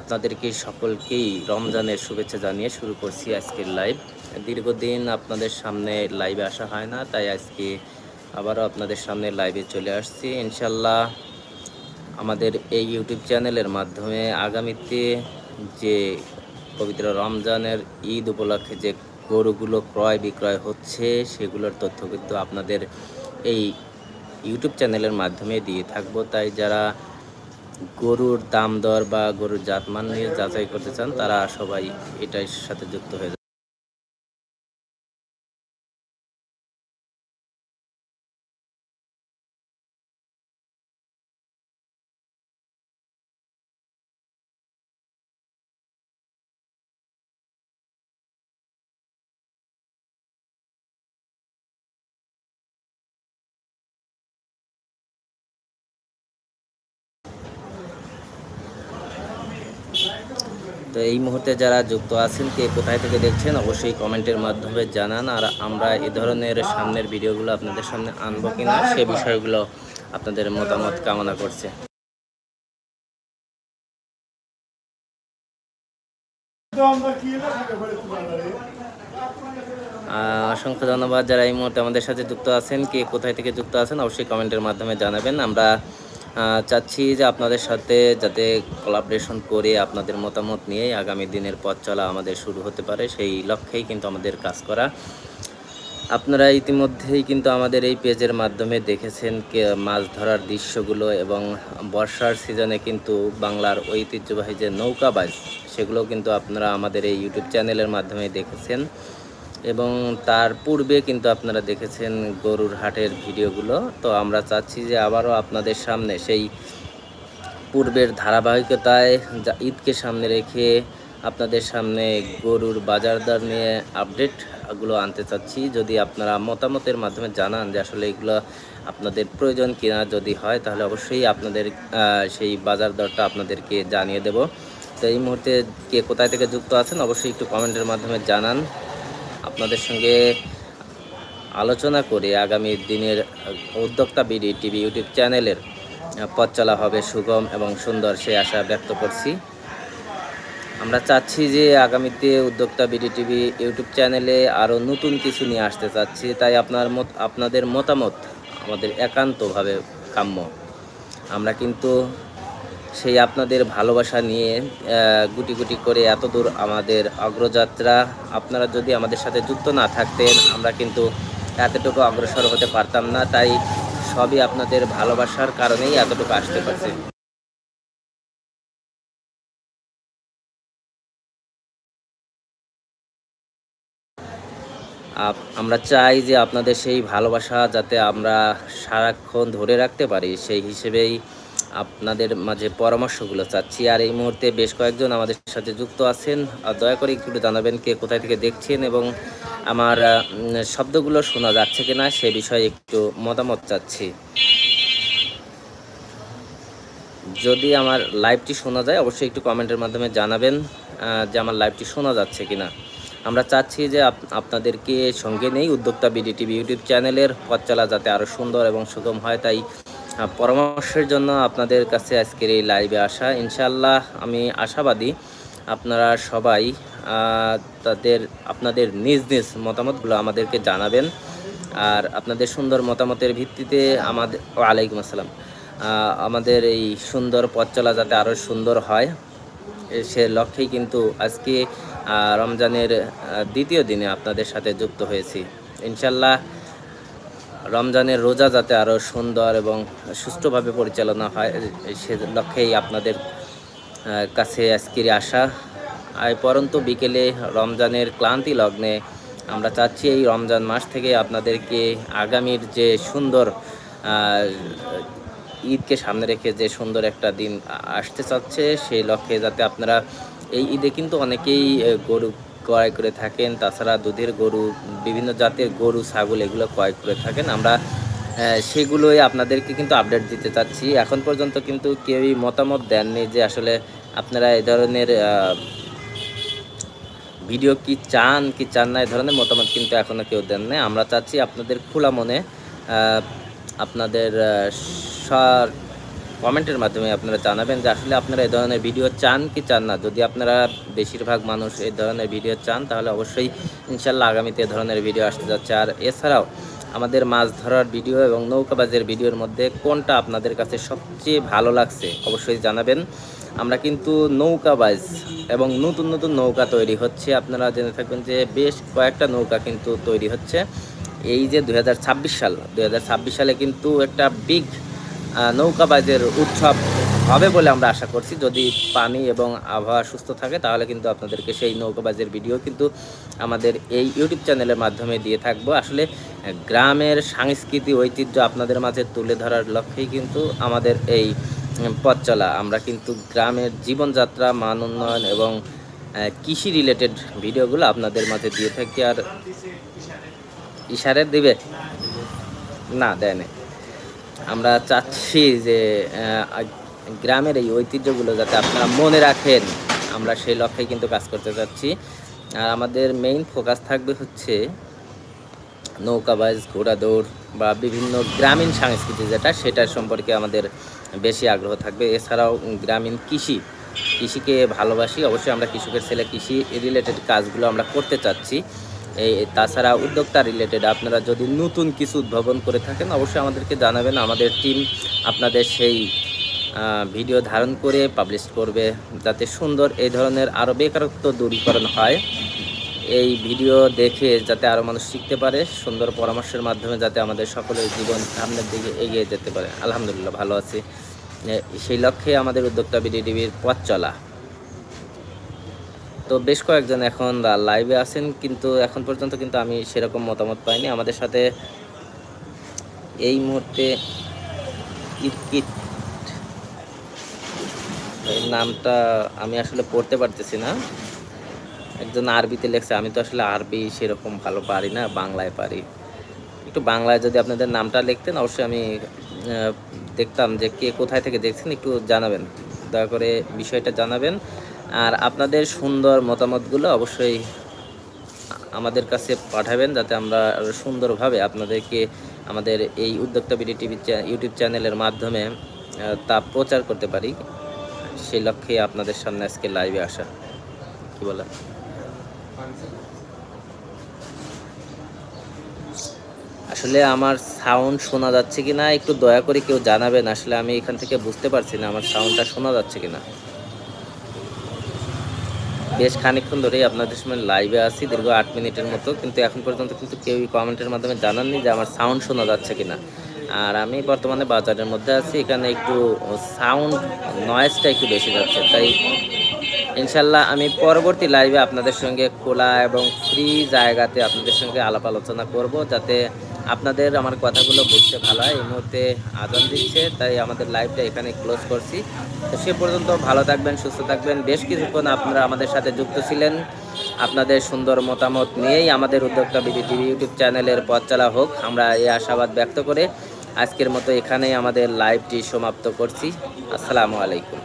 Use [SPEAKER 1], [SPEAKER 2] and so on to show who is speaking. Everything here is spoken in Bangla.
[SPEAKER 1] আপনাদেরকে সকলকেই রমজানের শুভেচ্ছা জানিয়ে শুরু করছি আজকের লাইভ দীর্ঘদিন আপনাদের সামনে লাইভে আসা হয় না, তাই আজকে আবারও আপনাদের সামনে লাইভে চলে আসছি। ইনশাল্লাহ আমাদের এই ইউটিউব চ্যানেলের মাধ্যমে আগামীতে যে পবিত্র রমজানের ঈদ উপলক্ষে যে গরুগুলো ক্রয় বিক্রয় হচ্ছে, সেগুলোর তথ্য কিন্তু আপনাদের এই ইউটিউব চ্যানেলের মাধ্যমে দিয়ে থাকব। তাই যারা গরুর দাম দর বা গরুর জাতমান নিয়ে যাচাই করতে চান, তারা সবাই এটার সাথে যুক্ত হয়ে তো এই মুহূর্তে যারা যুক্ত আছেন, কে কোথায় থেকে দেখছেন, অবশ্যই কমেন্টের মাধ্যমে জানান। আর আমরা এ ধরনের সামনের ভিডিওগুলো আপনাদের সামনে আনব কিনা, সে বিষয়গুলো আপনাদের মতামত, কামনা করছে। অসংখ্য ধন্যবাদ যারা এই মুহূর্তে আমাদের সাথে যুক্ত আছেন, কে কোথায় থেকে যুক্ত আছেন, অবশ্যই কমেন্টের মাধ্যমে জানাবেন। আমরা চাচ্ছি যে আপনাদের সাথে যাতে কোলাবরেশন করে আপনাদের মতামত নিয়ে আগামী দিনের পথ চলা আমাদের শুরু হতে পারে, সেই লক্ষ্যেই কিন্তু আমাদের কাজ করা। আপনারা ইতিমধ্যেই কিন্তু আমাদের এই পেজের মাধ্যমে দেখেছেন মাছ ধরার দৃশ্যগুলো এবং বর্ষার সিজনে কিন্তু বাংলার ঐতিহ্যবাহী যে নৌকা নৌকাবাজ সেগুলো কিন্তু আপনারা আমাদের এই ইউটিউব চ্যানেলের মাধ্যমে দেখেছেন। এবং তার পূর্বে কিন্তু আপনারা দেখেছেন গরুর হাটের ভিডিওগুলো। তো আমরা চাচ্ছি যে আবারও আপনাদের সামনে সেই পূর্বের ধারাবাহিকতায় যা ঈদকে সামনে রেখে আপনাদের সামনে গরুর বাজার দর নিয়ে আপডেটগুলো আনতে চাচ্ছি। যদি আপনারা মতামতের মাধ্যমে জানান যে আসলে এগুলো আপনাদের প্রয়োজন কিনা যদি হয়, তাহলে অবশ্যই আপনাদের সেই বাজার দরটা আপনাদেরকে জানিয়ে দেব। তো এই মুহূর্তে কে কোথায় থেকে যুক্ত আছেন অবশ্যই একটু কমেন্টের মাধ্যমে জানান। আপনাদের সঙ্গে আলোচনা করে আগামী দিনের উদ্যোক্তা বিডি টিভি ইউটিউব চ্যানেলের পথ চলা হবে সুগম এবং সুন্দর সেই আশা ব্যক্ত করছি। আমরা চাচ্ছি যে আগামীতে উদ্যোক্তা বিডি টিভি ইউটিউব চ্যানেলে আরও নতুন কিছু নিয়ে আসতে চাচ্ছি, তাই আপনার মত, আপনাদের মতামত আমাদের একান্তভাবে কাম্য। আমরা কিন্তু সেই আপনাদের ভালোবাসা নিয়ে গুটি গুটি করে এত দূর আমাদের অগ্রযাত্রা। আপনারা যদি আমাদের সাথে যুক্ত না থাকতেন, আমরা কিন্তু এতটুকু অগ্রসর হতে পারতাম না। তাই সবই আপনাদের ভালোবাসার কারণেই এতটুকু আসতে পারছে। আমরা চাই যে আপনাদের সেই ভালোবাসা যাতে আমরা সারাক্ষণ ধরে রাখতে পারি। সেই হিসেবেই আপনাদের মাঝে পরামর্শগুলো চাচ্ছি। আর এই মুহূর্তে বেশ কয়েকজন আমাদের সাথে যুক্ত আছেন। আর দয়া করে একটু জানাবেন কে কোথায় থেকে দেখছেন এবং আমার শব্দগুলো শোনা যাচ্ছে কিনা সে বিষয়ে একটু মতামত চাচ্ছি। যদি আমার লাইভটি শোনা যায়, অবশ্যই একটু কমেন্টের মাধ্যমে জানাবেন যে আমার লাইভটি শোনা যাচ্ছে কিনা। আমরা চাচ্ছি যে আপ- আপনাদেরকে সঙ্গে নেই উদ্যোক্তা বিডি টিভি ইউটিউব চ্যানেলের। পথ চলা যাতে আরও সুন্দর এবং সুগম হয়, তাই পরামর্শের জন্য আপনাদের কাছে আজকের এই লাইভে আসা। ইনশাল্লাহ আমি আশাবাদী আপনারা সবাই তাদের, আপনাদের নিজ নিজ মতামতগুলো আমাদেরকে জানাবেন। আর আপনাদের সুন্দর মতামতের ভিত্তিতে আমাদের ওয়ালাইকুম আসসালাম। আমাদের এই সুন্দর পথ চলা যাতে আরও সুন্দর হয় সে লক্ষ্যেই কিন্তু আজকে রমজানের দ্বিতীয় দিনে আপনাদের সাথে যুক্ত হয়েছি। ইনশাল্লাহ রমজানের রোজা যাতে আরও সুন্দর এবং সুষ্ঠুভাবে পরিচালনা হয়, সে লক্ষ্যেই আপনাদের কাছে আজকের আসা আর পরন্তু বিকেলে রমজানের ক্লান্তি লগ্নে আমরা চাচ্ছি এই রমজান মাস থেকে আপনাদেরকে আগামীর যে সুন্দর ঈদকে সামনে রেখে যে সুন্দর একটা দিন আসতে চাচ্ছে, সেই লক্ষ্যে যাতে আপনারা এই ঈদে কিন্তু অনেকেই গরু ক্রয় করে থাকেন। তাছাড়া দুধের গরু, বিভিন্ন জাতের গরু, ছাগল এগুলো ক্রয় করে থাকেন। আমরা সেগুলোই আপনাদেরকে কিন্তু আপডেট দিতে চাচ্ছি। এখন পর্যন্ত কিন্তু কেউই মতামত দেননি যে আসলে আপনারা এ ধরনের ভিডিও কি চান কি চান না, এ ধরনের মতামত কিন্তু এখনও কেউ দেন নাই আমরা চাচ্ছি আপনাদের খোলা মনে আপনাদের কমেন্টের মাধ্যমে আপনারা জানাবেন যে আসলে আপনারা এই ধরনের ভিডিও চান কি চান না। যদি আপনারা বেশিরভাগ মানুষ এই ধরনের ভিডিও চান, তাহলে অবশ্যই ইনশাল্লাহ আগামীতে এ ধরনের ভিডিও আসতে যাচ্ছে। আর এছাড়াও আমাদের মাছ ধরার ভিডিও এবং নৌকাবাজের ভিডিওর মধ্যে কোনটা আপনাদের কাছে সবচেয়ে ভালো লাগছে অবশ্যই জানাবেন। আমরা কিন্তু নৌকাবাজ এবং নতুন নতুন নৌকা তৈরি হচ্ছে। আপনারা জেনে থাকবেন যে বেশ কয়েকটা নৌকা কিন্তু তৈরি হচ্ছে। এই যে দু হাজার ছাব্বিশ সাল দু হাজার ছাব্বিশ সালে কিন্তু একটা বিগ নৌকাবাজের উৎসব হবে বলে আমরা আশা করছি। যদি পানি এবং আবহাওয়া সুস্থ থাকে, তাহলে কিন্তু আপনাদেরকে সেই নৌকাবাজের ভিডিও কিন্তু আমাদের এই ইউটিউব চ্যানেলের মাধ্যমে দিয়ে থাকব। আসলে, গ্রামের সংস্কৃতি ঐতিহ্য আপনাদের মাঝে তুলে ধরার লক্ষ্যেই কিন্তু আমাদের এই পথ চলা। আমরা কিন্তু গ্রামের জীবনযাত্রা, মান উন্নয়ন এবং কৃষি রিলেটেড ভিডিওগুলো আপনাদের মাঝে দিয়ে থাকি। আর ইশারে দিবে? না, দেয় আমরা চাচ্ছি যে গ্রামের এই ঐতিহ্যগুলো যাতে আপনারা মনে রাখেন, আমরা সেই লক্ষ্যে কিন্তু কাজ করতে চাচ্ছি। আর আমাদের মেইন ফোকাস থাকবে হচ্ছে নৌকাবাজ ঘোড়া দৌড় বা বিভিন্ন গ্রামীণ সংস্কৃতি যেটা সেটার সম্পর্কে আমাদের বেশি আগ্রহ থাকবে। এছাড়াও গ্রামীণ কৃষি, কৃষিকে ভালোবাসি। অবশ্যই আমরা কৃষকের ছেলে কৃষি রিলেটেড কাজগুলো আমরা করতে চাচ্ছি। এই তাছাড়া উদ্যোক্তা রিলেটেড আপনারা যদি নতুন কিছু উদ্ভাবন করে থাকেন, অবশ্যই আমাদেরকে জানাবেন। আমাদের টিম আপনাদের সেই ভিডিও ধারণ করে পাবলিশ করবে যাতে সুন্দর এই ধরনের আরও বেকারত্ব দূরীকরণ হয়। এই ভিডিও দেখে যাতে আরও মানুষ শিখতে পারে, সুন্দর পরামর্শের মাধ্যমে যাতে আমাদের সকলের জীবন সামনের দিকে এগিয়ে যেতে পারে। আলহামদুলিল্লাহ, ভালো আছি। সেই লক্ষ্যে আমাদের উদ্যোক্তা বিডিডিবির পথ চলা। তো বেশ কয়েকজন এখন লাইভে আছেন, কিন্তু এখন পর্যন্ত কিন্তু আমি সেরকম মতামত পাইনি। আমাদের সাথে এই মুহূর্তে নামটা আমি আসলে পড়তে পারতেছি না। একজন আরবিতে লেখছে, আমি তো আসলে আরবি সেরকম ভালো পারি না, বাংলায় পারি। একটু বাংলায় যদি আপনাদের নামটা লিখতেন, অবশ্যই আমি দেখতাম যে কে কোথায় থেকে দেখছেন, একটু জানাবেন। দয়া করে বিষয়টা জানাবেন। আর আপনাদের সুন্দর মতামতগুলো অবশ্যই আমাদের কাছে পাঠাবেন যাতে আমরা সুন্দরভাবে আপনাদেরকে আমাদের এই উদ্যোক্তা বিডি টিভি ইউটিউব চ্যানেলের মাধ্যমে তা প্রচার করতে পারি। সেই লক্ষ্যে আপনাদের সামনে আজকে লাইভে আসা। কি বলেন? আসলে আমার সাউন্ড শোনা যাচ্ছে কিনা একটু দয়া করে কেউ জানাবেন। আসলে আমি এখান থেকে বুঝতে পারছি না আমার সাউন্ডটা শোনা যাচ্ছে কিনা। বেশ খানিকক্ষণ ধরেই আপনাদের সময় লাইভে আছি, দীর্ঘ আট মিনিটের মতো। কিন্তু এখন পর্যন্ত কিন্তু কেউই কমেন্টের মাধ্যমে জানাননি যে আমার সাউন্ড শোনা যাচ্ছে কিনা। আর আমি বর্তমানে বাজারের মধ্যে আছি, এখানে একটু সাউন্ড নয়েজটা একটু বেশি যাচ্ছে। তাই ইনশাল্লাহ আমি পরবর্তী লাইভে আপনাদের সঙ্গে খোলা এবং ফ্রি জায়গাতে আপনাদের সঙ্গে আলাপ আলোচনা করব, যাতে আপনাদের আমার কথাগুলো বুঝতে ভালো হয়। এই মুহূর্তে আজান দিচ্ছে, তাই আমাদের লাইভটা এখানে ক্লোজ করছি। তো সে পর্যন্ত ভালো থাকবেন, সুস্থ থাকবেন। বেশ কিছুক্ষণ আপনারা আমাদের সাথে যুক্ত ছিলেন। আপনাদের সুন্দর মতামত নিয়েই আমাদের উদ্যোক্তা বিডি টিভি ইউটিউব চ্যানেলের পথ চলা হোক। আমরা এই আশাবাদ ব্যক্ত করে আজকের মতো এখানেই আমাদের লাইভটি সমাপ্ত করছি। আসসালামু আলাইকুম।